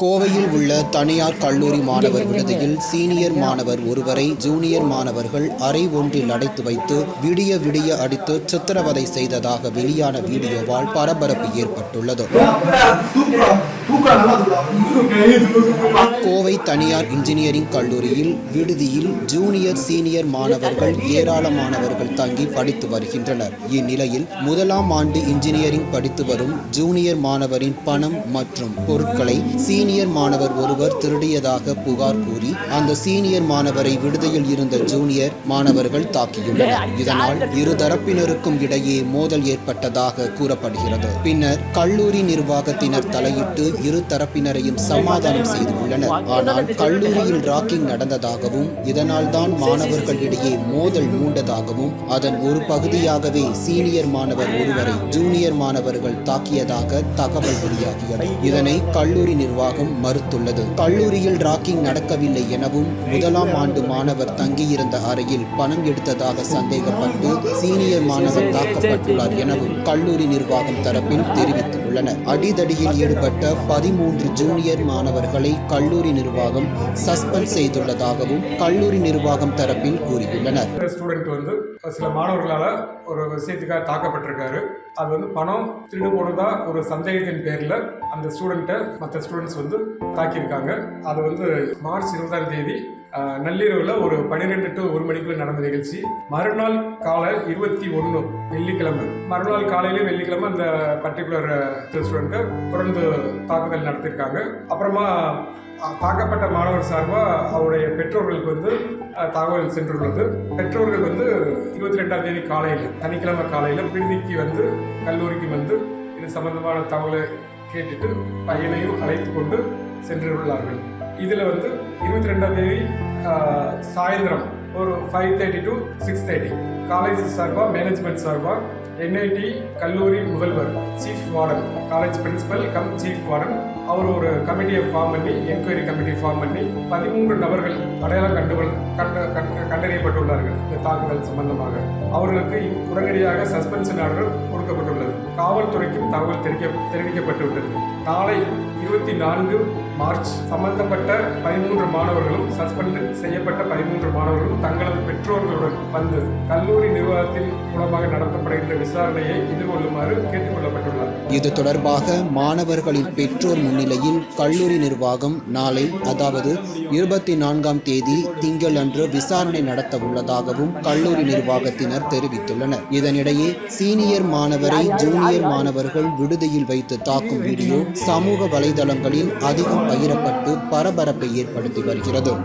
கோவையில் உள்ள தனியார் கல்லூரி மாணவர் விடுதியில் சீனியர் மாணவர் ஒருவரை ஜூனியர் மாணவர்கள் அறை ஒன்றில் அடைத்து வைத்து விடிய விடிய அடித்து சித்திரவதை செய்ததாக வெளியான வீடியோவால் பரபரப்பு ஏற்பட்டுள்ளது. கோவை தனியார் இன்ஜினியரிங் கல்லூரியில் விடுதியில் ஜூனியர் சீனியர் மாணவர்கள் ஏராளமானவர்கள் தங்கி படித்து வருகின்றனர். இந்நிலையில் முதலாம் ஆண்டு இன்ஜினியரிங் படித்து வரும் ஜூனியர் மாணவரின் பணம் மற்றும் பொருட்களை சீனியர் மாணவர் ஒருவர் திருடியதாக புகார் கூறி அந்த சீனியர் மாணவரை விடுதியில் இருந்த ஜூனியர் மாணவர்கள் தாக்கியுள்ளனர். இதனால் இரு தரப்பினருக்கும் இடையே மோதல் ஏற்பட்டதாக கூறப்படுகிறது. பின்னர் கல்லூரி நிர்வாகத்தினர் தலையிட்டு இரு தரப்பினரையும் சமாதானம் செய்து உள்ளனர் ஆனால் கல்லூரியில் ராக்கிங் நடந்ததாகவும் இதனால் தான் மாணவர்களிடையே மோதல் மூண்டதாகவும் அதன் ஒரு பகுதியாகவே சீனியர் மாணவர் ஒருவரை ஜூனியர் மாணவர்கள் தாக்கியதாக தகவல் வெளியாகியது. இதனை கல்லூரி நிர்வாகம் மறுத்துள்ளது. கல்லூரியில் ராக்கிங் நடக்கவில்லை எனவும் முதலாம் ஆண்டு மாணவர் தங்கியிருந்த அறையில் பணம் எடுத்ததாக சந்தேகப்பட்டு சீனியர் மாணவர் தாக்கப்பட்டுள்ளார் எனவும் கல்லூரி நிர்வாகம் தரப்பில் தெரிவித்துள்ளனர். அடிதடியில் ஈடுபட்ட பதிமூன்று ஜூனியர் மாணவர்களை கல்லூரி நிர்வாகம் சஸ்பெண்ட் செய்துள்ளதாகவும் கல்லூரி நிர்வாகம் தரப்பில் கூறியுள்ளனர். ஸ்டூடெண்ட் வந்து சில மாணவர்களால் ஒரு விஷயத்துக்காக தாக்கப்பட்டிருக்காரு. அது வந்து பணம் திருடு போனதா ஒரு சந்தேகத்தின் பேரில் அந்த ஸ்டூடெண்ட்டை மற்ற ஸ்டூடெண்ட்ஸ் வந்து வந்து தாக்கியிருக்காங்க. அது வந்து மார்ச் இருபதாம் தேதி நள்ளிரவில் ஒரு பன்னிரெண்டு டு ஒரு மணிக்குள்ள நடந்த நிகழ்ச்சி. மறுநாள் காலை இருபத்தி ஒன்று வெள்ளிக்கிழமை. மறுநாள் காலையிலே வெள்ளிக்கிழமை அந்த பர்டிகுலர் ஸ்டூடெண்ட்டை தொடர்ந்து தாக்குதல் நடத்தியிருக்காங்க. அப்புறமா தாக்கப்பட்ட மாணவர் சார்பாக அவருடைய பெற்றோர்களுக்கு வந்து தகவல் சென்றுள்ளது. பெற்றோர்கள் வந்து இருபத்தி ரெண்டாம் தேதி காலையில் சனிக்கிழமை காலையில் விடுதிக்கு வந்து கல்லூரிக்கு வந்து இது சம்பந்தமான தகவலை கேட்டுட்டு பையனையும் அழைத்து கொண்டு சென்றுள்ளார்கள் இதில் வந்து இருபத்தி ரெண்டாம் தேதி சாயந்தரம் ஒரு five thirty to six thirty college சார்பாக மேனேஜ்மெண்ட் சார்பாக என்ஐடி கல்லூரி முதல்வர் chief warden college principal cum chief warden அவர் ஒரு கமிட்டியை ஃபார்ம் பண்ணி என்கொயரி கமிட்டி ஃபார்ம் பண்ணி பதிமூன்று நபர்கள் அடையாளம் கண்டுகொள் கண்ட கண்ட- கண்டறியப்பட்டுள்ளார்கள். இந்த தாக்குதல் சம்பந்தமாக. அவர்களுக்கு உடனடியாக சஸ்பென்ஷன் ஆர்டர் கொடுக்கப்பட்டுள்ளது. காவல்துறைக்கும் தகவல் தெரிவிக்க தெரிவிக்கப்பட்டுள்ளது நாளை இருபத்தி நான்கு மார்ச் சம்பந்தப்பட்ட பதிமூன்று மாணவர்களும் சஸ்பெண்ட் செய்யப்பட்ட பதிமூன்று மாணவர்களும் தங்களது பெற்றோர்களுடன் வந்து கல்லூரி நிர்வாகத்தின் மூலமாக நடத்தப்படுகின்ற விசாரணையை எதிர்கொள்ளுமாறு கேட்டுக் இது தொடர்பாக மாணவர்களின் பெற்றோர் முன்னிலையில் கல்லூரி நிர்வாகம் நாளை அதாவது இருபத்தி நான்காம் தேதி திங்கள் அன்று விசாரணை நடத்த உள்ளதாகவும் கல்லூரி நிர்வாகத்தினர் தெரிவித்துள்ளனர். இதனிடையே சீனியர் மாணவரை ஜூனியர் மாணவர்கள் விடுதியில் வைத்து தாக்கும் வீடியோ சமூக வலைதளங்களில் அதிகம் பகிரப்பட்டு பரபரப்பை ஏற்படுத்தி வருகிறது.